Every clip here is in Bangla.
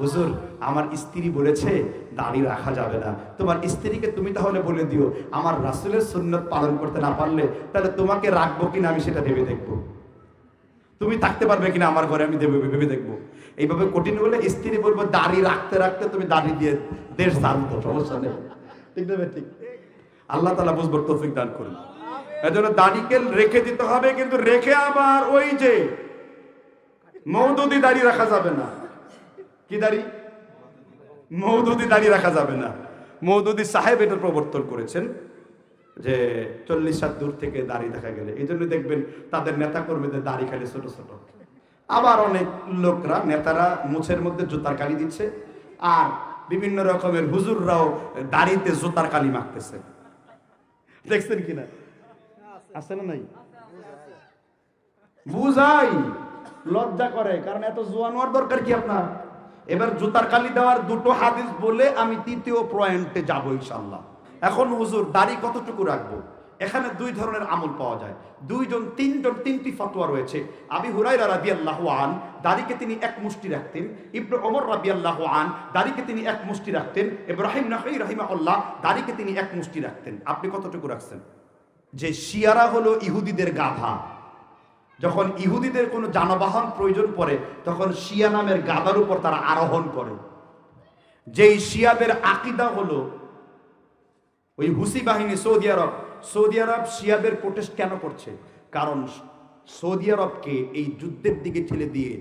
হুজুর, আমার স্ত্রী বলেছে, দাড়ি রাখা যাবে না। তোমার স্ত্রীকে তুমি তাহলে বলে দিও, আমার রাসুলের সুন্নত পালন করতে না পারলে, তাহলে তোমাকে রাখব কিনা আমি সেটা ভেবে দেখব। তুমি থাকতে পারবে কিনা আমার ঘরে আমি দেবো ভেবে দেখব। এইভাবে কঠিন হলে স্ত্রী বলব, দাড়ি রাখতে রাখতে তুমি দাড়ি দিয়ে দেশ জানতো সমস্যা নেই। ঠিক না ঠিক। আল্লাহ তালা বুঝবার তৌফিক দান করুন। এজন্য দাড়িকে রেখে দিতে হবে, কিন্তু রেখে আবার ওই যে মৌদুদি দাড়ি রাখা যাবে না। কি দাড়ি? মৌদুদি দাড়ি রাখা যাবে না। মৌদুদি সাহেব এটার প্রবর্তন করেছেন যে চল্লিশ সাত দূর থেকে দাড়ি দেখা গেলে। এই জন্য দেখবেন তাদের নেতা কর্মীদের দাড়ি খালি ছোট ছোট। আবার অনেক লোকরা, নেতারা মুছের মধ্যে জুতার কালি দিচ্ছে আর বিভিন্ন রকমের হুজুররাও দাড়িতে জুতার কালি মাখতেছে। দেখছেন কিনা? আছে না নাই? বুঝাই। লজ্জা করে, কারণ এত জোয়ান হওয়ার দরকার কি আপনার? এবার জুতার কালি দেওয়ার দুটো হাদিস বলে আমি তৃতীয় পয়েন্টে যাব ইনশাল্লাহ এখন হুজুর, দাড়ি কতটুকু রাখব? এখানে দুই ধরনের আমল পাওয়া যায়। দুইজন, তিনজন, তিনটি ফতোয়া রয়েছে। আবি হুরাইরা রাদিয়াল্লাহু আন, দাড়িকে তিনি এক মুষ্টি রাখতেন। ইবনে ওমর রাদিয়াল্লাহু আন, দাড়িকে তিনি এক মুষ্টি রাখতেন। ইব্রাহিম নাহি রাহিমাহুল্লাহ, দাড়িকে তিনি এক মুষ্টি রাখতেন। আপনি কতটুকু রাখছেন? যে শিয়ারা হলো ইহুদিদের গাধা। যখন ইহুদিদের কোনো যানবাহন প্রয়োজন পড়ে, তখন শিয়া নামের গাদার উপর তারা আরোহণ করে। যেই শিয়াদের আকিদা হলো, ওই হুসি বাহিনী সৌদি আরব সৌদি আরব শিয়াদের প্রোটেস্ট কেন করছে? কারণ সৌদি আরবকে এই যুদ্ধের দিকে ঠেলে দিয়ে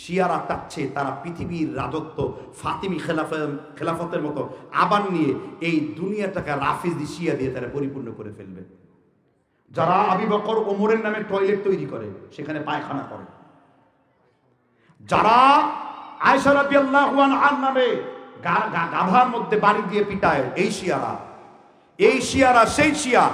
শিয়ারা চাচ্ছে তারা পৃথিবীর রাজত্ব ফাতিমি খেলাফ, খেলাফতের মতো আবার নিয়ে এই দুনিয়াটাকে রাফিজি শিয়া দিয়ে তারা পরিপূর্ণ করে ফেলবে। যারা আবি বকর ওমরের নামে টয়লেট তৈরি করে, সেখানে পায়খানা করে। যারা আয়সা রাদিয়াল্লাহু আনহার নামে গা- গা- মধ্যে বাড়ি দিয়ে পিটায়, এই শিয়ারা। এই শিয়ারা, সেই শিয়া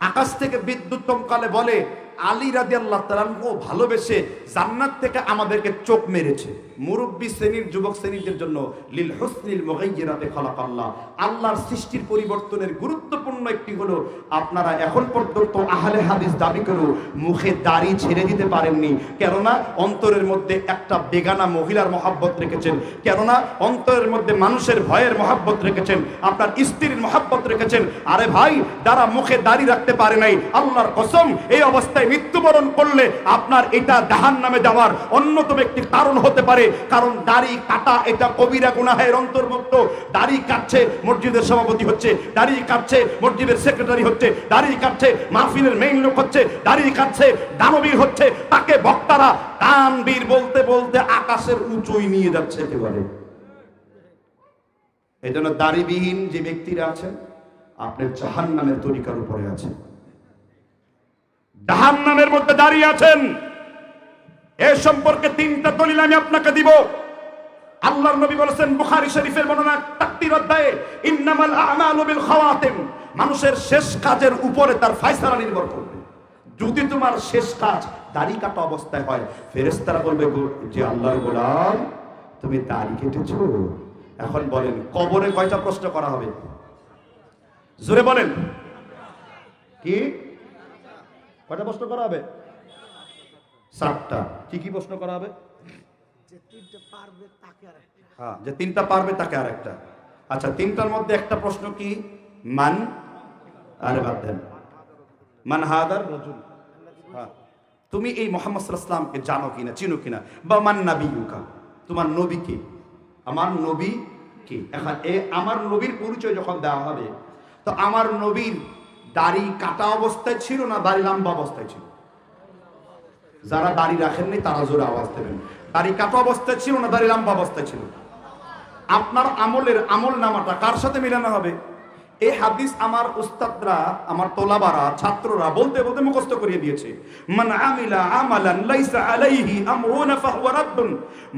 আকাশ থেকে বিদ্যুৎ চমকালে বলে, আলী রাদি আল্লাহ ও ভালোবেসে জান্নাত থেকে আমাদেরকে চোখ মেরেছে। মুরব্বী শ্রেণির, যুবক শ্রেণীদের জন্য লিল হুসনিল মুগাইয়িরাতে খালাক আল্লাহ আল্লাহর সৃষ্টির পরিবর্তনের গুরুত্বপূর্ণ একটি হলো, আপনারা এখন পর্যন্ত আহলে হাদিস দাবি করো, মুখে দাড়ি ছেড়ে দিতে পারেননি। কেননা, অন্তরের মধ্যে একটা বেগানা মহিলার মহাব্বত রেখেছেন। কেননা, অন্তরের মধ্যে মানুষের ভয়ের মহাব্বত রেখেছেন। আপনার স্ত্রীর মহাব্বত রেখেছেন। আরে ভাই, যারা মুখে দাড়ি রাখতে পারে নাই, আল্লাহর কসম, এই অবস্থায় মৃত্যুবরণ করলে আপনার এটা জাহান নামে যাওয়ার অন্যতম একটি কারণ হতে পারে। কারণ দাড়ি কাটা এটা কবিরা গুনাহের অন্তর্ভুক্ত। দাড়ি কাটছে মসজিদের সভাপতি হচ্ছে, দাড়ি কাটছে মসজিদের সেক্রেটারি হচ্ছে, দাড়ি কাটছে মাহফিলের মেইন লোক হচ্ছে, দাড়ি কাটছে দানবীর হচ্ছে। তাকে বক্তারা দানবীর বলতে বলতে আকাশের উঁচুই নিয়ে যাচ্ছে একেবারে। এই জন্য দাড়িবিহীন যে ব্যক্তিরা আছেন, আপনি জাহান নামের তরিকার উপরে আছেন। জাহান নামের মধ্যে দাঁড়িয়ে আছেন। এ সম্পর্কে তিনটা দলিল আমি আপনাকে দিব। আল্লাহর নবী বলেছেন বুখারী শরীফের বর্ণনা তাকতির অধ্যায়ে, ইন্নামাল আমালু বিল খাওয়াতিম। মানুষের শেষ কাজের উপরে তার ফয়সালা নির্ভর করবে। যদি তোমার শেষ কাজ দাড়ি কাটা অবস্থায় হয়, ফেরেশতারা বলবে যে আল্লাহর গোলাম, তুমি দাড়ি কেটেছো? এখন বলেন, কবরে কয়টা প্রশ্ন করা হবে? জোরে বলেন। কি? কয়টা প্রশ্ন করা হবে? সাতটা কি কি প্রশ্ন করা হবে? হ্যাঁ যে তিনটা পারবে তাকে আর একটা। আচ্ছা তিনটার মধ্যে একটা প্রশ্ন কি? মান আরে বাদ দেন। মান হাদার রজুল। হ্যাঁ। তুমি এই মোহাম্মদ সাল্লামকে জানো কিনা চিনো কিনা? বা মান নাবিয়ুকা? তোমার নবী কে? আমার নবী কে? এখন এ আমার নবীর পরিচয় যখন দেওয়া হবে তো আমার নবীর দাড়ি কাটা অবস্থায় ছিল না দাড়ি লম্বা অবস্থায় ছিল? যারা দাড়ি রাখেননি তারা জোরে আওয়াজ দেবেন। দাড়ি কাটা অবস্থায় ছিল না, দাড়ি লম্বা অবস্থায় ছিল। আপনার আমলের আমল নামাটা কার সাথে মিলানো হবে? এই হাদিস আমার উস্তাদরা, আমার তোলাবারা, ছাত্ররা বলতে বলতে মুখস্থ করিয়ে দিয়েছে। মান আমিলা আমালান লাইসা আলাইহি আমরুনা ফাহুয়া রাদ্দুন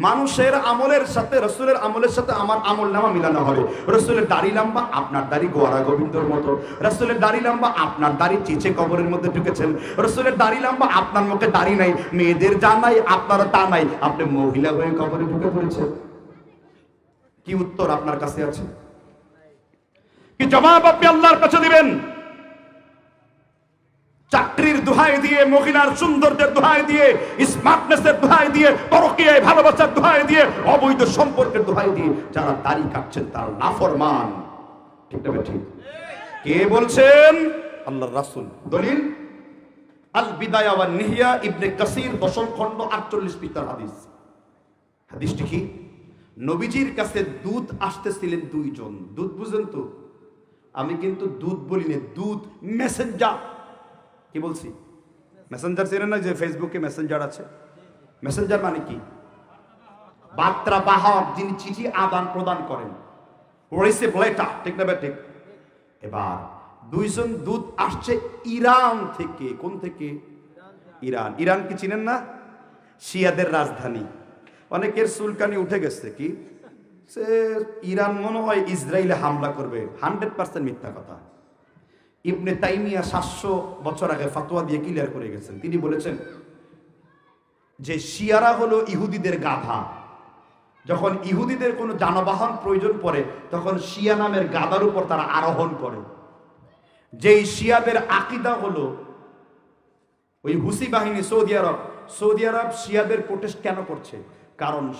মানুষের আমলের সাথে, রসুলের আমলের সাথে আমার আমল নামা মিলানো হবে। রসুলের দাড়ি লম্বা, আপনার দাড়ি গোয়ারা গোবিন্দর মতো। রসুলের দাড়ি লম্বা, আপনার দাড়ি চিচে কবরের মধ্যে ঢুকেছেন। রসুলের দাড়ি লম্বা, আপনার মুখে দাড়ি নাই। মেয়েদের যা নাই, আপনারও তা নাই। আপনি মহিলা হয়ে কবরে ঢুকে পড়েছেন। কি উত্তর আপনার কাছে আছে? কি জবাব আপনি আল্লাহর কাছে দিবেন? চাকরির দোহাই দিয়ে মহিলার সৌন্দর্যের দোহাই দিয়ে স্মার্টনেসের দোহাই দিয়ে পরকীয়ায় ভালোবাসার দোহাই দিয়ে অবৈধ সম্পর্কের দোহাই দিয়ে যারা দাড়ি কাটছেন তার নাফরমান। ঠিক না ঠিক? কে বলছেন? আল্লাহর রাসূল। দলিল? আল বিদায়া ওয়ান নিহিয়া ইবনে কাসির দশম খণ্ড 48 পৃষ্ঠার হাদিস। হাদিসটি কি? নবীজির কাছে দুধ আসতেছিলেন দুইজন। দুধ বুঝেন তো? আমি কিন্তু দুধ বলি না দুধ মেসেঞ্জার কি বলছি? মেসেঞ্জার চেনেন না যে ফেসবুকে মেসেঞ্জার আছে? মেসেঞ্জার মানে কি? বার্তা বাহক যিনি চিঠি আদান প্রদান করেন। ঠিক না ঠিক এবার, দুইজন দূত আসছে ইরান থেকে। কোন থেকে? ইরান। ইরান কি চিনেন না? শিয়াদের রাজধানী। অনেকের সুলকানি উঠে গেছে, কি? সে ইরান মনে হয় ইসরায়েলে হামলা করবে। হান্ড্রেড পার্সেন্ট মিথ্যা কথা। ইবনে তাইমিয়া সাতশো বছর আগে ফাতোয়া দিয়ে ক্লিয়ার করে গেছেন। তিনি বলেছেন যে শিয়ারা হলো ইহুদিদের গাধা। যখন ইহুদিদের কোনো যানবাহন প্রয়োজন পড়ে, তখন শিয়া নামের গাদার উপর তারা আরোহণ করে। যেই শিয়াদের আকিদা হলো, ওই হুসি বাহিনী সৌদি আরব সৌদি আরব শিয়াদের প্রোটেস্ট কেন করছে? কারণ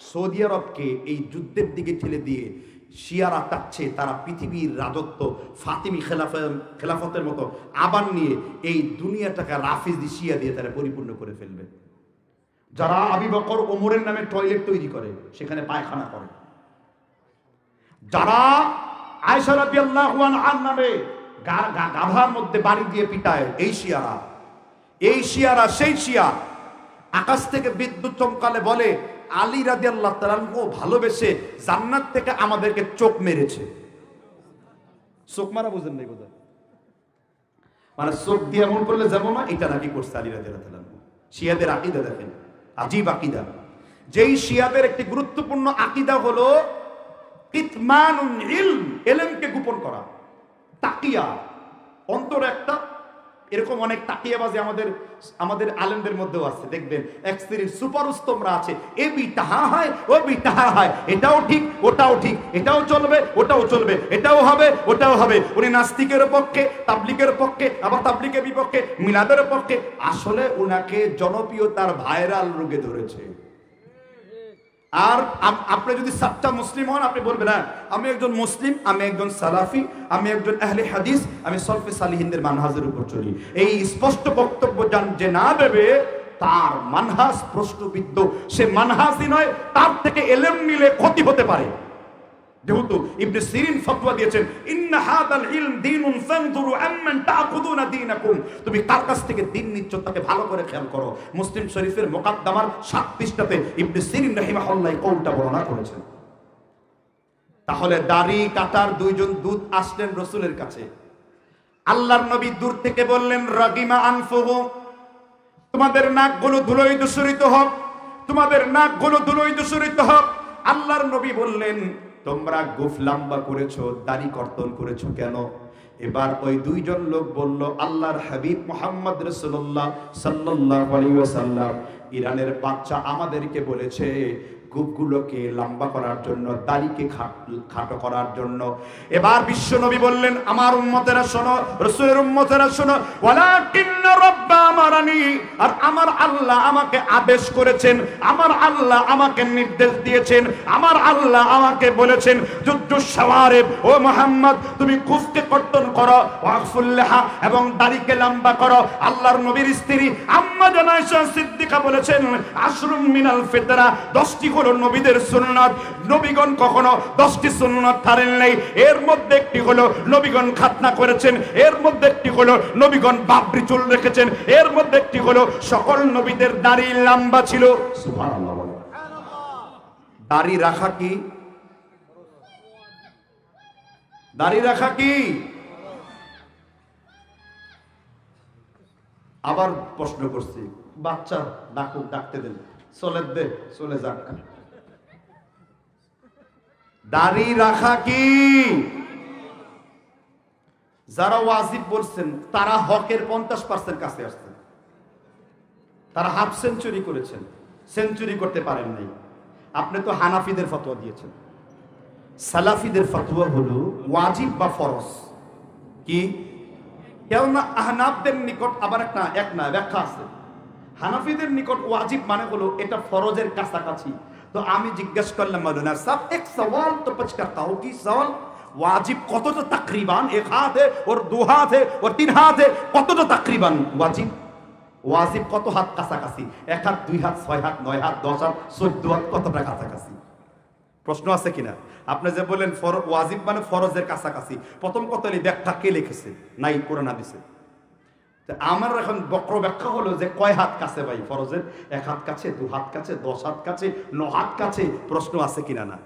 সৌদি আরবকে এই যুদ্ধের দিকে ঠেলে দিয়ে শিয়ারা চাচ্ছে তারা পৃথিবীর রাজত্ব ফাতিমি খেলাফে খেলাফতের মতো আবার নিয়ে এই দুনিয়াটাকে রাফিজি শিয়া দিয়ে তারা পরিপূর্ণ করে ফেলবে। যারা আবি বকর ওমরের নামে টয়লেট তৈরি করে, সেখানে পায়খানা করে। যারা আয়সা রাদিয়াল্লাহু আনহার নামে গাধার মধ্যে বাড়ি দিয়ে পিটায়, এই শিয়ারা। এই শিয়ারা, সেই শিয়া আকাশ থেকে বিদ্যুৎ চমকালে বলে আলী রাজি আল্লাহ ও ভালোবেসে জান্নাত থেকে আমাদেরকে চোখ মেরেছে। চোখ মারা বুঝেন নাই বোধ মানে চোখ দিয়ে এমন করলে যেমন না? এটা নাকি করছে আলী রাজি আল্লাহ শিয়াদের আকিদা দেখেন, আজীব আকিদা। যেই শিয়াদের একটি গুরুত্বপূর্ণ আকিদা হলো ইলম, এলেমকে গোপন করা, তাকিয়া। অন্তর একটা এরকম অনেক তাকিয়াবাজি আমাদের আমাদের আলেমদের মধ্যেও আছে, দেখবেন। এক শ্রেণির সুপার উস্তমরা আছে, এ বি তাহা হয়, ও বি তাহা হয়, এটাও ঠিক, ওটাও ঠিক, এটাও চলবে, ওটাও চলবে, এটাও হবে, ওটাও হবে। উনি নাস্তিকের পক্ষে তাবলিকের পক্ষে, আবার তাবলিকের বিপক্ষে, মিলাদের পক্ষে। আসলে উনাকে জনপ্রিয়তার ভাইরাল রোগে ধরেছে। আর আপনি যদি সাতটা মুসলিম হন, আপনি বলবেন না আমি একজন মুসলিম, আমি একজন সালাফি, আমি একজন আহলে হাদিস, আমি সলফে সালিহিনদের মানহাজের উপর চলি। এই স্পষ্ট বক্তব্য জান যে না দেবে তার মানহাজ প্রশ্নবিদ্ধ। সে মানহাজই নয়, তার থেকে এলেম নিলে ক্ষতি হতে পারে। যেহেতু ইবনে সিরিন ফতোয়া দিয়েছেন, ইন্না হাদাল ইলম দীনুন ফানজুরু আম্মান তাকুদুনা দীনাকুম। তুমি কার কাছ থেকে দিন নিচ্ছ, তাকে ভালো করে খেয়াল করো। মুসলিম শরীফের মুকাদ্দামার 7 পৃষ্ঠাতে ইবনে সিরিন রাহিমাহুল্লাহ কওলটা বর্ণনা করেছেন। তাহলে দাড়ি, কাটার দুইজন দূত আসলেন রসুলের কাছে। আল্লাহর নবী দূর থেকে বললেন, রাগিমা আনফুহু। তোমাদের নাকগুলো ধুলোই দূষরিত হোক। তোমাদের নাকগুলো ধুলোই দূষরিত হোক। আল্লাহর নবী বললেন তোমরা গুফ লম্বা করেছ, দাড়ি কর্তন করেছ কেন? এবার ওই দুইজন লোক বলল, আল্লাহর হাবিব মোহাম্মদ রসুল্লাহ সাল্লাল্লাহু আলাইহি ওয়াসাল্লাম, ইরানের বাচ্চা আমাদেরকে বলেছে গুপগুলোকে লম্বা করার জন্য, দাড়িকে খাট- করার জন্য। এবার বিশ্ব নবী বললেন, আমার উম্মতেরা শোনো, রসুলের উম্মতেরা শোনো ওয়ালাকিন্না রাব্বা আমারানি। আর আমার আল্লাহ আমাকে আদেশ করেছেন, আমার আল্লাহ আমাকে নির্দেশ দিয়েছেন, আমার আল্লাহ আমাকে বলেছেন, যুদ্ধ সাওয়ারেব ও মোহাম্মদ, তুমি কুফকে কর্তন করো, ওয়াকফুল্লাহা, এবং দাড়িকে লম্বা করো। আল্লাহর নবীর স্ত্রী আম্মা জানাইশা সিদ্দিকা বলেছেন আশরুম মিনাল ফিতরা দশটি হলো নবীদের সুন্নাত। নবীগণ কখনো দশটি সুন্নাত ছাড়েন নাই। এর মধ্যে একটি হলো নবীগণ খাতনা করেছেন, এর মধ্যে একটি হলো নবীগণ বাবরি চুল রেখেছেন এর মধ্যে একটি হলো সকল নবীদের দাড়ি লম্বা ছিল। দাড়ি রাখা কি? দাড়ি রাখা কি? আবার প্রশ্ন করছি বাচ্চা ডাকুক ডাকতে দেন। চলে দে চলে যাক। দাড়ি রাখা কি? যারা ওয়াজিব বলছেন, তারা হকের পঞ্চাশ পার্সেন্ট কাছে আসছেন। তারা হাফ সেঞ্চুরি করেছেন, সেঞ্চুরি করতে পারেন নাই। আপনি তো হানাফিদের ফতোয়া দিয়েছেন। সালাফিদের ফতোয়া হলো ওয়াজিব বা ফরজ। কি? কেননা আহনাবদের নিকট আবার একটা, এক না, ব্যাখ্যা আছে। হানাফিদের নিকট ওয়াজিব মানে হলো এটা ফরজের কাছাকাছি। তো আমি জিজ্ঞেস করলাম মৌলানা সাহেব, এক সওয়াল তো পচ হো কি সওয়াল? ওয়াজিব কতটা তাকরিবান? এক হাতে, ওর দু হাতে, ওর তিন হাতে, কতটা তাকরিবান ওয়াজিব? ওয়াজিব কত হাত কাছাকাছি? এক হাত, দুই হাত, ছয় হাত, নয় হাত, দশ হাত, চোদ্দ হাত, কতটা কাছাকাছি? প্রশ্ন আছে কিনা? আপনি যে বললেন ওয়াজিব মানে ফরজের কাছাকাছি। প্রথম কত ব্যাখ্যা কে লিখেছে? নাই, কোরআন, হাদিসে। আমার এখন বক্র ব্যাখ্যা হলো যে কয় হাত কাছে ভাই ফরজের? এক হাত কাছে, দু হাত কাছে, দশ হাত কাছে, ন হাত কাছে? প্রশ্ন আছে কিনা না?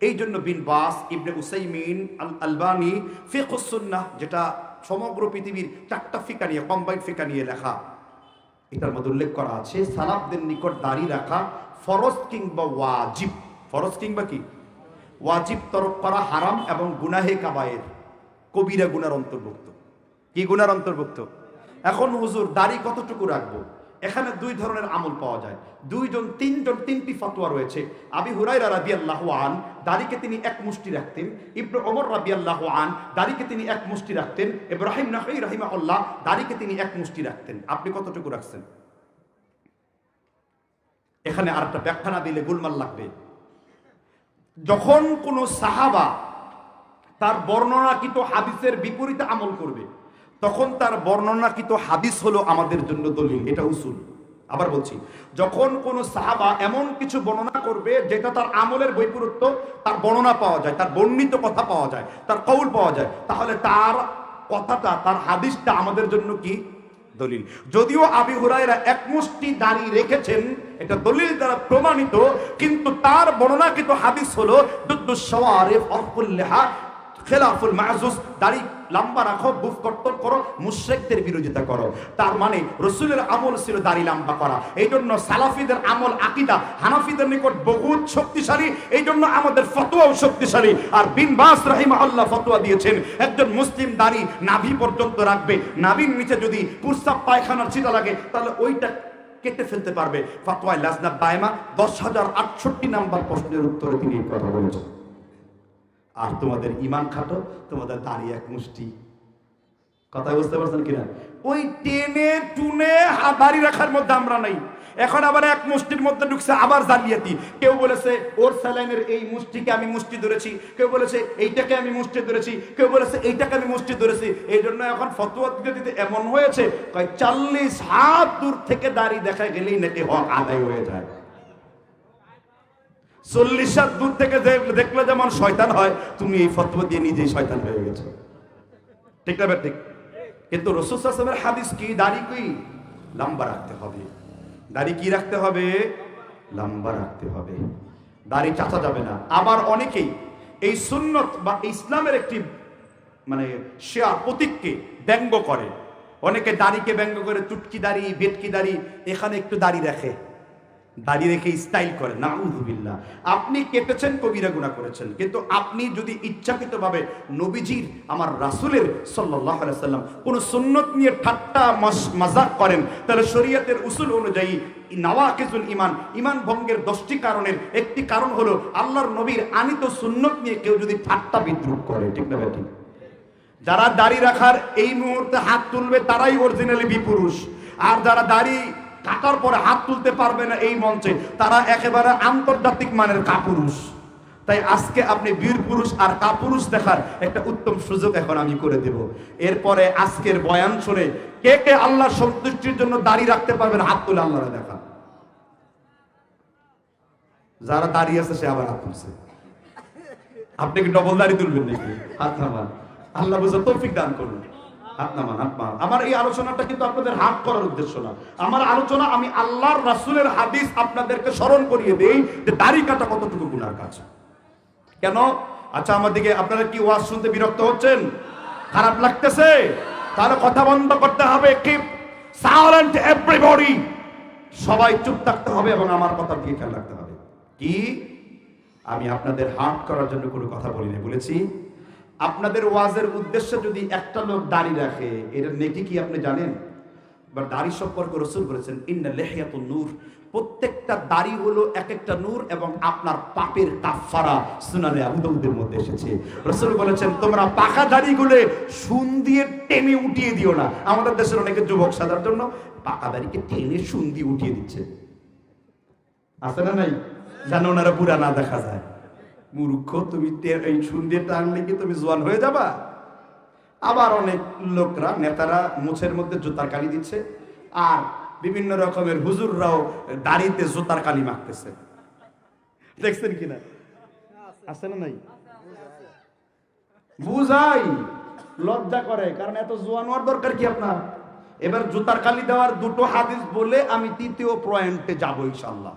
এই জন্য বিন বাস, ইবনে উসাইমিন, আল আলবানি ফিকুসুন্নাহ যেটা সমগ্র পৃথিবীর চারটা ফিকা নিয়ে কম্বাইন ফিকা নিয়ে লেখা। এটার মধ্যে উল্লেখ করা আছে, সালাফদের নিকট দাঁড়িয়ে রাখা ফরজ কিংবা ওয়াজিব। ফরজ কিংবা কি? ওয়াজিব তরফ করা হারাম এবং গুনাহে কাবায়ের। কবিরা গুনার অন্তর্ভুক্ত। কি গুনার অন্তর্ভুক্ত? এখন হুজুর, দাড়ি কতটুকু রাখব? এখানে দুই ধরনের আমল পাওয়া যায়। দুইজন, তিনজন, তিনটি ফতোয়া রয়েছে। আবি হুরাইরা রাদিয়াল্লাহু আন, দাড়িকে তিনি এক মুষ্টি রাখতেন। ইবনু ওমর রাদিয়াল্লাহু আন, দাড়িকে তিনি এক মুষ্টি রাখতেন। ইব্রাহিম নাহই রাহিমাহুল্লাহ, দাড়িকে তিনি এক মুষ্টি রাখতেন। আপনি কতটুকু রাখছেন? এখানে আর একটা ব্যাখ্যা না দিলে গুলমাল লাগবে। যখন কোনো সাহাবা তার বর্ণনাকৃত হাদিসের বিপরীতে আমল করবে তখন তার বর্ণনাকৃত হাদিস হলো আমাদের জন্য দলিল, এটা উসুল। আবার বলছি, যখন কোনো সাহাবা এমন কিছু বর্ণনা করবে যেটা তার আমলের বৈপরীত্য, তার বর্ণনা পাওয়া যায়, তার বর্ণিত কথা পাওয়া যায়, তার কৌল পাওয়া যায়, তাহলে তার কথাটা, তার হাদিসটা আমাদের জন্য কি? দলিল। যদিও আবি হুরাইরা এক মুষ্টি রেখেছেন, এটা দলিল দ্বারা প্রমাণিত, কিন্তু তার বর্ণনাকৃত হাদিস হলো খেলাফুল মাহজুস দাড়ি লম্বা রাখো, বুফ কর্তন করো, মুশরিকদের বিরোধিতা করো। তার মানে রসুলের আমল ছিল দাড়ি লম্বা করা। এই জন্য সালাফিদের আমল আকিদা। হানাফিদের নিকট বহুত শক্তিশালী এই জন্য আমাদের ফতোয়াও শক্তিশালী। আর বিন বাস রাহিমা আল্লাহ ফতোয়া দিয়েছেন, একজন মুসলিম দাড়ি নাভি পর্যন্ত রাখবে। নাভির নিচে যদি পুরসাব পায়খানার ছিটা লাগে, তাহলে ওইটা কেটে ফেলতে পারবে। ফতোয়ায় লাজনা বায়মা দশ হাজার আটষট্টি নাম্বার প্রশ্নের উত্তরে তিনি এই কথা বলেছেন। আর তোমাদের ইমান খাটো, তোমাদের দাঁড়িয়ে এক মুষ্টি। কথা বুঝতে পারছেন কিনা? ওই টেনে টুনে হা- দাড়ি রাখার মধ্যে আমরা নাই। এখন আবার এক মুষ্টির মধ্যে ঢুকছে আবার জালিয়াতি। কেউ বলেছে, ওর স্যালাইনের এই মুষ্টিকে আমি মুষ্টি ধরেছি। কেউ বলেছে, এইটাকে আমি মুষ্টি ধরেছি। কেউ বলেছে, এইটাকে আমি মুষ্টি ধরেছি। এই জন্য এখন ফতোয়া দিতে এমন হয়েছে, কয়, চল্লিশ হাত দূর থেকে দাড়ি দেখা গেলেই নাকি হক আদায় হয়ে যায়। চল্লিশ হাত দূর থেকে দেখলে যেমন শয়তান হয়, তুমি এই ফতোয়া দিয়ে নিজেই শয়তান হয়ে গেছো। ঠিক না ঠিক কিন্তু রসুল আসলামের হাদিস কি? দাড়ি কি? লম্বা রাখতে হবে। দাড়ি কি রাখতে হবে? লম্বা রাখতে হবে। দাড়ি চাচা যাবে না। আবার অনেকেই এই সুন্নত বা ইসলামের একটি মানে শেয়ার প্রতীককে ব্যঙ্গ করে। অনেকে দাড়িকে ব্যঙ্গ করে, চুটকি দাড়ি, বেটকি দাড়ি, এখানে একটু দাড়ি রাখে। দাঁড়িয়ে রেখে স্টাইল করে না উজুবিল্লাহ আপনি কেটেছেন কবিরা গুণা করেছেন। কিন্তু আপনি যদি ইচ্ছাকৃতভাবে নবীজির, আমার রাসূলের সাল্লাহ সাল্লাম কোন সুন্নত নিয়ে ঠাট্টা মাজাক করেন, তাহলে শরীয়তের উসুল অনুযায়ী নওয়াকিজুল ইমান ইমান ভঙ্গের দশটি কারণের একটি কারণ হলো আল্লাহর নবীর আনিত সুন্নত নিয়ে কেউ যদি ঠাট্টা বিদ্রুপ করে, ঠিক না ঠিক যারা দাড়ি রাখার এই মুহূর্তে হাত তুলবে, তারাই অরিজিনালি বিপুরুষ। আর যারা দাড়ি কাটার পরে হাত তুলতে পারবে না এই মঞ্চে। তারা একেবারে আন্তর্জাতিক মানের কাপুরুষ। তাই আজকে আপনি বীর পুরুষ আর কাপুরুষ দেখার একটা উত্তম সুযোগ এখন আমি করে দেব। এরপরে আজকের বয়ান শুনে কে কে আল্লাহর সন্তুষ্টির জন্য দাড়ি রাখতে পারবেন হাত তুলে আল্লাহরে দেখা। যারা দাঁড়িয়ে আছে সে আবার হাত তুলছে। আপনি কি ডবল দাড়ি তুলবেন নাকি? হাত নামান আল্লাহ বুঝে তৌফিক দান করুন। হাত নামান হাত নামান আমার এই আলোচনাটা কিন্তু আপনাদের হাত করার উদ্দেশ্য না। আমার আলোচনা, আমি আল্লাহর রাসূলের হাদিস আপনাদেরকে স্মরণ করিয়ে দেই যে দাড়ি কতটুকু গুনার কাজ। কেন? আচ্ছা আমার দিকে আপনারা কি ওয়াজ শুনতে বিরক্ত হচ্ছেন? খারাপ লাগতেছে? তাহলে কথা বন্ধ করতে হবে কিপ সাইলেন্ট এভরিবডি সবাই চুপ থাকতে হবে এবং আমার কথা দিয়ে খেয়াল রাখতে হবে। কি? আমি আপনাদের হার্ট করার জন্য কোনো কথা বলি না বলেছি আপনাদের ওয়াজের উদ্দেশ্যে যদি একটা লোক দাড়ি রাখে, এটার নেকি কি আপনি জানেন? বা দাড়ি সম্পর্কে রসুল বলেছেন, ইন্না লেহিয়াতুন নূর। প্রত্যেকটা দাড়ি হলো এক একটা নূর এবং আপনার পাপের কাফারা সুনানে আবু মধ্যে এসেছে। রসুল বলেছেন, তোমরা পাকা দাড়িগুলো সুন দিয়ে টেনে উঠিয়ে দিও না। আমাদের দেশের অনেকে যুবক সাদার জন্য পাকা দাড়িকে টেনে সুন দিয়ে উঠিয়ে দিচ্ছে। আছে না নাই? যেন ওনারা বুড়া না দেখা যায়। মূর্খ, তুমি এই সুন দিয়ে টানলে কি তুমি জোয়ান হয়ে যাবা। আবার অনেক লোকরা, নেতারা মুছের মধ্যে জুতার কালি দিচ্ছে। আর বিভিন্ন রকমের হুজুররাও দাড়িতে জুতার কালি মাখতেছে। দেখছেন কিনা? আছে না নাই? বুঝাই। লজ্জা করে, কারণ এত জোয়ান হওয়ার দরকার কি আপনার? এবার জুতার কালি দেওয়ার দুটো হাদিস বলে আমি তৃতীয় পয়েন্টে যাব ইনশাল্লাহ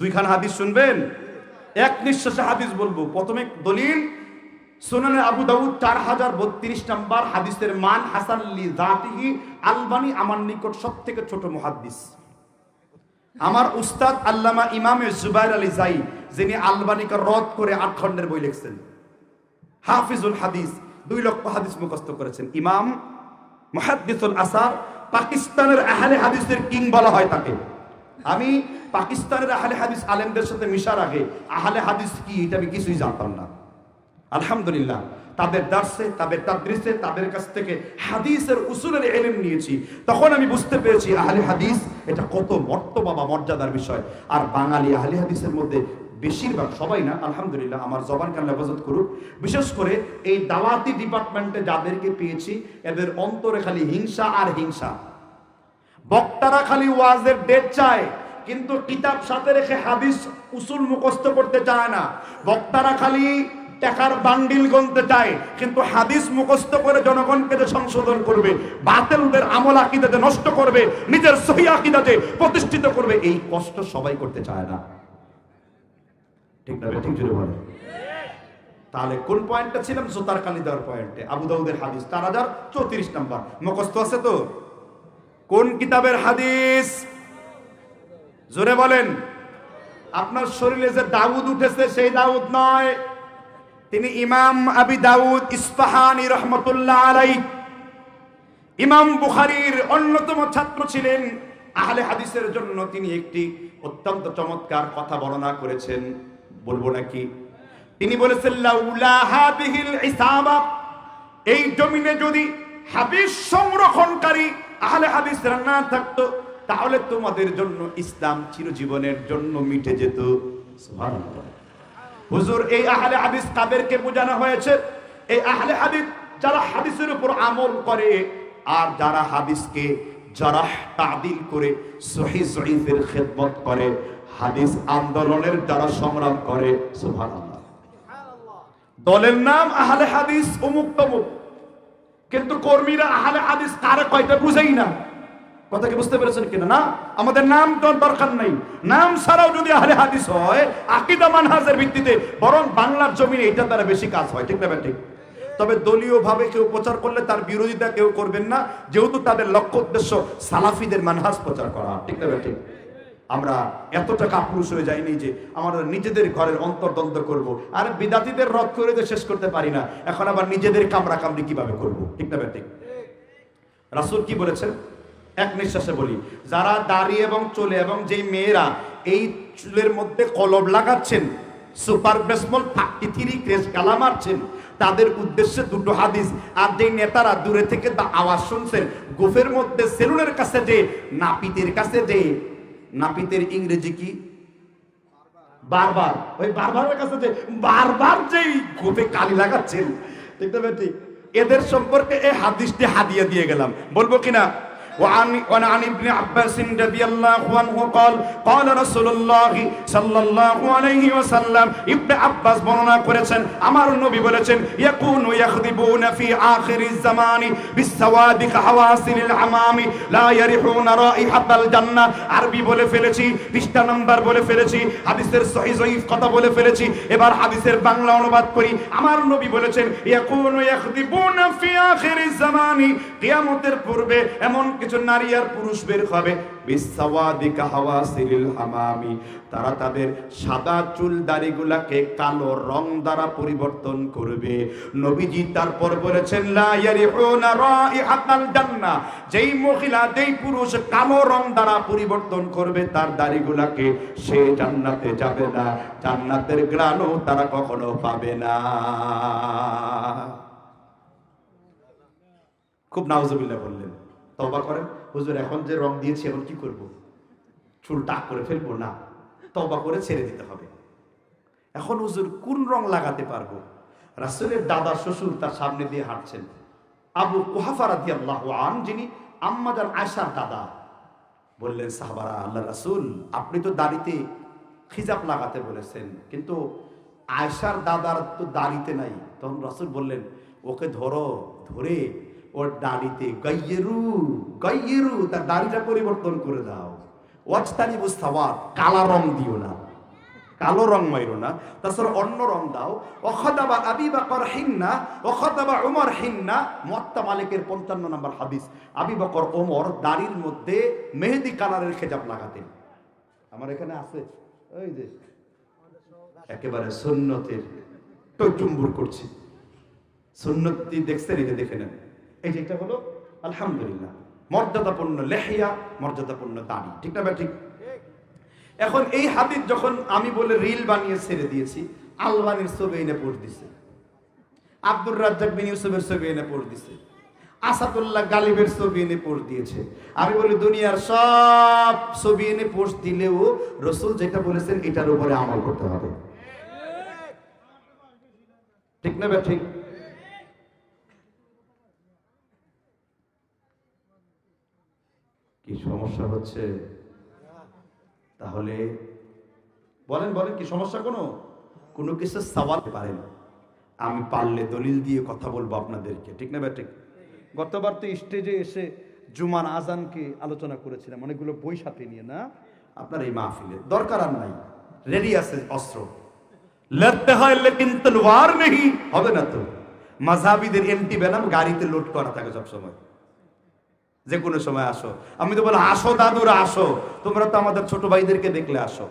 দুইখান হাদিস শুনবেন? এক নিঃশ্বাসে হাদিস বলব। প্রথমে দলিল, সুনানে আবু দাউদ চার হাজার বত্রিশ নাম্বার হাদিসের মান হাসান লি জাতিহি আলবানি আমার নিকট সব থেকে ছোট মুহাদ্দিস। আমার উস্তাদ আল্লামা ইমামে জুবাইর আলী জাই, যিনি আলবানিকে রদ করে আট খণ্ডের বই লিখছেন। হাফিজুল হাদিস, দুই লক্ষ হাদিস মুখস্থ করেছেন। ইমাম মুহাদ্দিসুল আসার পাকিস্তানের আহলে হাদিসের কিং বলা হয় তাকে। আমি পাকিস্তানের আহলে হাদিস আলেমদের সাথে মিশার আগে, আহলে হাদিস কি এটা আমি কিছুই জানতাম না। আলহামদুলিল্লাহ, তাদের দার্সে, তাদের তাদরিসে, তাদের কাছ থেকে হাদিসের উসুলের এলেম নিয়েছি। তখন আমি বুঝতে পেরেছি আহলে হাদিস এটা কত মর্তবা বা মর্যাদার বিষয়। আর বাঙালি আহলে হাদিসের মধ্যে বেশিরভাগ সবাই না, আলহামদুলিল্লাহ, আমার জবান কান হেফাজত করুক। বিশেষ করে এই দাওয়াতি ডিপার্টমেন্টে যাদেরকে পেয়েছি, এদের অন্তরে খালি হিংসা আর হিংসা। বক্তারা খালি ওয়াজের ডেট চায়, কিন্তু কিতাব সাথে রেখে হাদিস উসুল মুখস্থ করতে চায় না। বক্তারা খালি টাকার বান্ডিল গনতে চায়, কিন্তু হাদিস মুখস্থ করে জনগণকে যে সংশোধন করবে, বাতিলদের আমল আকিদাতে নষ্ট করবে, নিজের সহি আকিদাতে প্রতিষ্ঠিত করবে, এই কষ্ট সবাই করতে চায় না। ঠিক না, ঠিক জুড়ে বলে তাহলে কোন পয়েন্টটা ছিলাম? জোতার কালি পয়েন্টে আবু দাউদের হাদিস চার হাজার চৌত্রিশ নাম্বার। মুখস্থ আছে তো? কোন কিতাবের হাদিস? জোরে বলেন। আপনার শরীরে যে দাউদ উঠেছে, সেই দাউদ নয়। তিনি ইমাম আবি দাউদ ইস্পাহানি রহমতুল্লাহ আলাই। ইমাম বুখারীর অন্যতম ছাত্র ছিলেন। আহলে হাদিসের জন্য তিনি একটি অত্যন্ত চমৎকার কথা বর্ণনা করেছেন। বলব নাকি? তিনি বলেছেন এই জমিনে যদি হাবিস সংরক্ষণকারী আহলে হাদিসরা না থাকতো, তাহলে তোমাদের জন্য ইসলাম চিরজীবনের জন্য মিটে যেত। হুজুর, এই আহলে হাদিস কাদেরকে বোঝানো হয়েছে? এই আহলে হাদিস যারা হাদিসের উপর আমল করে, আর যারা হাদিসকে জারাহ তাদিল করে, সহি জয়ীফের খেদমত করে, হাদিস আন্দোলনের যারা সংগ্রাম করে, সুবহানাল্লাহ। দলের নাম আহলে হাদিস অমুক তমুক। কিন্তু কর্মীরা আহলে হাদিস কারে কয়টা বুঝেই না? কথা কি বুঝতে পেরেছেন কিনা? না, আমাদের নাম দরকার নাই। নাম ছাড়াও যদি আহলে হাদিস হয়, আকিদা মানহাজের ভিত্তিতে, বরং বাংলার জমিনে এটা দ্বারা বেশি কাজ হয়, ঠিক না ঠিক। তবে দলীয় ভাবে কেউ প্রচার করলে তার বিরোধিতা কেউ করবেন না, যেহেতু তাদের লক্ষ্য উদ্দেশ্য সালাফিদের মানহাজ প্রচার করা, ঠিক না ঠিক। আমরা এতটা কাপুরুষ হয়ে যাইনি যে আমরা নিজেদের ঘরের অন্তর্দ্বন্দ্ব করব। আর বিদাতিদের রদ করে তো শেষ করতে পারি না। এখন আবার নিজেদের কামড়া কামড়ি কীভাবে করব? ঠিক না ঠিক রাসূল কি বলেছেন? এক নিঃশ্বাসে বলি, যারা দাঁড়িয়ে এবং চলে এবং যেই মেয়েরা এই চুলের মধ্যে কলব লাগাচ্ছেন, সুপার বেসমল থার্টি থ্রি ক্রেস কালা মারছেন, তাদের উদ্দেশ্যে দুটো হাদিস। আর যেই নেতারা দূরে থেকে আওয়াজ শুনছেন, গোফের মধ্যে সেলুনের কাছে যে নাপিতের কাছে যে নাপিতের ইংরেজি কি? বারবার। ওই বারবারের কাছে যে বারবার যেই গোপে কালি লাগাচ্ছেন দেখতে ঠিক এদের সম্পর্কে এই হাদিসটি হাদিয়া দিয়ে গেলাম। বলব কিনা وعن وعن عن ابن عباس رضي الله عنه قال قال رسول الله صلى الله عليه وسلم ابن عباس বর্ণনা করেছেন আমার নবী বলেছেন ইয়াকুনু ইয়াখদিবুনা ফি আখিরিজ জামানি বিসসাওয়াদি কাহাওয়াসিল আমামি লা ইয়ারিহুনা রাইহাতাল জান্নাহ আরবি বলে ফেলেছি পৃষ্ঠা নাম্বার বলে ফেলেছি হাদিসের সহি জয়ীফ কথা বলে ফেলেছি এবার হাদিসের বাংলা অনুবাদ করি আমার নবী বলেছেন ইয়াকুনু ইয়াখদিবুনা ফি আখিরিজ জামানি কিয়ামতের পূর্বে এমন কিছু নারী আর পুরুষ বের হবে। তারা তাদের সাদা চুল দাড়িগুলাকে কালো রং দ্বারা পরিবর্তন করবে। নবীজি তারপর বলেছেন যেই মহিলা, যেই পুরুষ কালো রং দ্বারা পরিবর্তন করবে, তার দাড়িগুলাকে সে জান্নাতে যাবে না। জান্নাতের গ্রাণও তারা কখনো পাবে না। খুব নাউজুবিল্লাহ বললেন। তবা করেন। হুজুর, এখন যে রং দিয়েছি, এখন কি করব? চুল টাক করে ফেলব? না। তবা করে ছেড়ে দিতে হবে। এখন হুজুর, কোন রং লাগাতে পারব? রাসুলের দাদা, শ্বশুর তার সামনে দিয়ে হাঁটছেন। আবু কুহাফারাদি আল্লাহ আন, যিনি আম্মাদার আয়সার দাদা। বললেন, সাহাবারা, আল্লাহ রাসুল, আপনি তো দাড়িতে খিজাব লাগাতে বলেছেন। কিন্তু আয়সার দাদার তো দাড়িতে নাই। তখন রাসুল বললেন, ওকে ধরো, ধরে ওর দাড়িতে, গাইয়েরু গাইয়েরু তার দাড়িটা পরিবর্তন করে দাও। ওয়াজতানি বুস্তাওয়াত কালা রং দিও না। কালো রং মাইরো না। তাছাড়া অন্য রং দাও। অখদাবা আবি বাকর হিন্না অখদাবা উমর হিন্না মত্তা মালিকের পঞ্চান্ন নম্বর হাদিস আবি বকর ওমর দাড়ির মধ্যে মেহেদি কালারের খেজাব লাগাতেন। আমার এখানে আছে। ওই যে, একেবারে সুন্নতের টৈটুম্বুর করছি। সুন্নতি দেখছেন যে দেখে নেন। এই যে এটা হলো আলহামদুলিল্লাহ। মর্যাদাপূর্ণ লেহিয়া, মর্যাদাপূর্ণ দাড়ি। ঠিক না ঠিক। এখন এই হাদিস যখন আমি বলে রিল বানিয়ে ছেড়ে দিয়েছি, আলবানির ছবি এনে পড় দিছে। আব্দুর রাজ্জাক বিন ইউসুফের ছবি এনে পড় দিছে। আসাদুল্লাহ গালিবের ছবি এনে পোস্ট দিয়েছে। আমি বলি, দুনিয়ার সব ছবি এনে পোস্ট দিলেও রসুল যেটা বলেছেন, এটার উপরে আমল করতে হবে। ঠিক না ঠিক। কি সমস্যা হচ্ছে? তাহলে বলেন বলেন, কি সমস্যা কোনো? কোনো কিছু সওয়াল পারেন। আমি পারলে দলিল দিয়ে কথা বলব আপনাদেরকে। ঠিক না ঠিক গতবার তো স্টেজে এসে জুমান আজানকে আলোচনা করেছিলাম, অনেকগুলো বই সাথে নিয়ে, না? আপনার এই মাহফিলে দরকার আর নাই। রেডি আছে অস্ত্র। লড়তে হয় লেকিন তলোয়ার নেই। হবে না তো? মাঝাবিদের এমটি বেনাম গাড়িতে লোড করা থাকে সবসময়। যে কোনো সময় আসো। আমি তো বলো আসো দাদুরা, আসো। তোমরা তো আমাদের ছোট ভাইদেরকে দেখলে আসো।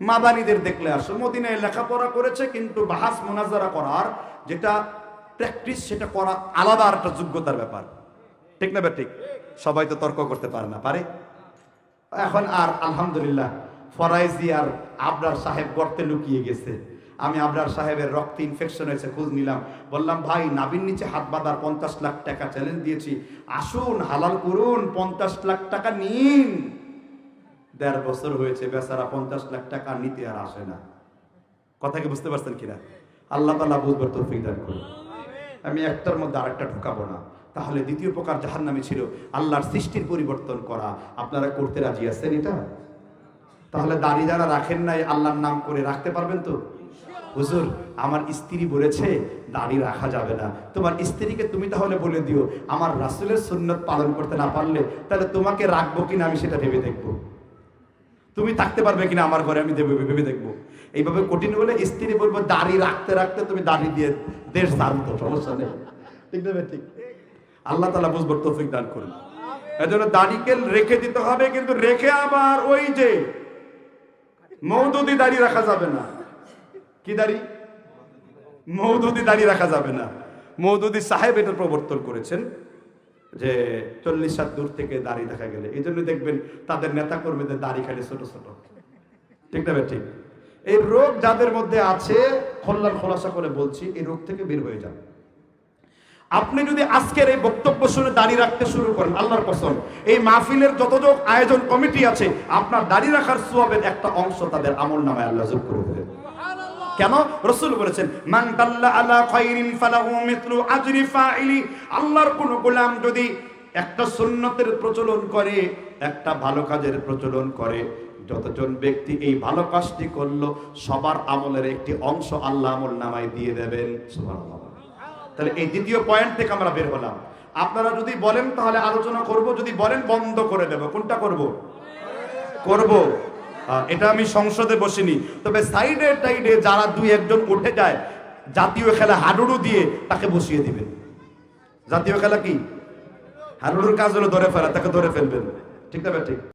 মাদানিদের দেখলে আসো। মদিনায় লেখাপড়া করেছে কিন্তু বাহাস মোনাজারা করার যেটা প্র্যাকটিস সেটা করা আলাদা আর একটা যোগ্যতার ব্যাপার। ঠিক না ঠিক? সবাই তো তর্ক করতে পারে না, পারে? এখন আর আলহামদুলিল্লাহ, ফরাইজি আর আবরার সাহেব গর্তে লুকিয়ে গেছে। আমি আবরার সাহেবের রক্ত ইনফেকশন হয়েছে খোঁজ নিলাম। বললাম ভাই নাবির নিচে হাত বাঁধার পঞ্চাশ লাখ টাকা চ্যালেঞ্জ দিয়েছি। আসুন হালাল করুন পঞ্চাশ লাখ টাকা নিন। দেড় বছর হয়েছে বেচারা পঞ্চাশ লাখ টাকা নিতে আর আসে না। কথা কি বুঝতে পারছেন কিনা? আল্লাহ তালা বুঝবার তৌফিক দান করুন। আমি একটার মধ্যে আরেকটা ঢুকাবো না। তাহলে দ্বিতীয় প্রকার যাহার নামে ছিল। আল্লাহর সৃষ্টির পরিবর্তন করা। আপনারা করতে রাজি আছেন এটা? তাহলে দাড়ি যারা রাখেন নাই আল্লাহর নাম করে রাখতে পারবেন তো? হুজুর, আমার স্ত্রী বলেছে, দাড়ি রাখা যাবে না। তোমার স্ত্রীকে তুমি তাহলে বলে দিও, আমার রাসুলের সুন্নত পালন করতে না পারলে তাহলে তোমাকে রাখব কিনা আমি সেটা ভেবে দেখব। তুমি থাকতে পারবে কিনা আমার ঘরে আমি দেবো ভেবে দেখব। এইভাবে কঠিন হলে স্ত্রী বলব, দাড়ি রাখতে রাখতে তুমি দাড়ি দিয়ে দেশ জানতো সমস্যা নেই। ঠিক দেবে ঠিক? আল্লাহ তালা বুঝবার তৌফিক দান করুন। এজন্য দাড়িকে রেখে দিতে হবে, কিন্তু রেখে আবার ওই যে মৌদুদি দাড়ি রাখা যাবে না। কি দাড়ি? মৌদুদি দাড়ি রাখা যাবে না। মৌদুদি সাহেব এটা প্রবর্তন করেছেন যে চল্লিশ হাত দূর থেকে দাড়ি দেখা গেলে। এই জন্য দেখবেন তাদের নেতা কর্মীদের দাড়ি খালি ছোট ছোট। ঠিক না ঠিক। এই রোগ যাদের মধ্যে আছে, খোল্লার খোলাসা করে বলছি, এই রোগ থেকে বের হয়ে যান। আপনি যদি আজকের এই বক্তব্য শুনে দাঁড়িয়ে রাখতে শুরু করেন, আল্লাহর কসম, এই মাহফিলের যতজন আয়োজন কমিটি আছে, আপনার দাঁড়িয়ে রাখার সোয়াবের একটা অংশ তাদের আমল নামায় আল্লাহ যোগ করে কেন? রসুল বলেছেন, মান দাল্লা আলা খাইরিন ফালাহু মিথলু আজরি ফাইলি। আল্লাহর কোন গোলাম যদি একটা সুন্নতের প্রচলন করে, একটা ভালো কাজের প্রচলন করে, যতজন ব্যক্তি এই ভালো কাজটি করল, সবার আমলের একটি অংশ আল্লাহ আমল নামায় দিয়ে দেবেন। তাহলে এই দ্বিতীয় পয়েন্ট থেকে আমরা বের হলাম। আপনারা যদি বলেন, তাহলে আলোচনা করব। যদি বলেন, বন্ধ করে দেব। কোনটা করব? করব। এটা আমি সংসদে বসিনি। তবে সাইডে টাইডে যারা দুই একজন উঠে যায়, জাতীয় খেলা হাডুডু দিয়ে তাকে বসিয়ে দিবেন। জাতীয় খেলা কি? হাডুডুর কাজ হলো ধরে ফেলা, তাকে ধরে ফেলবেন। ঠিক না ঠিক।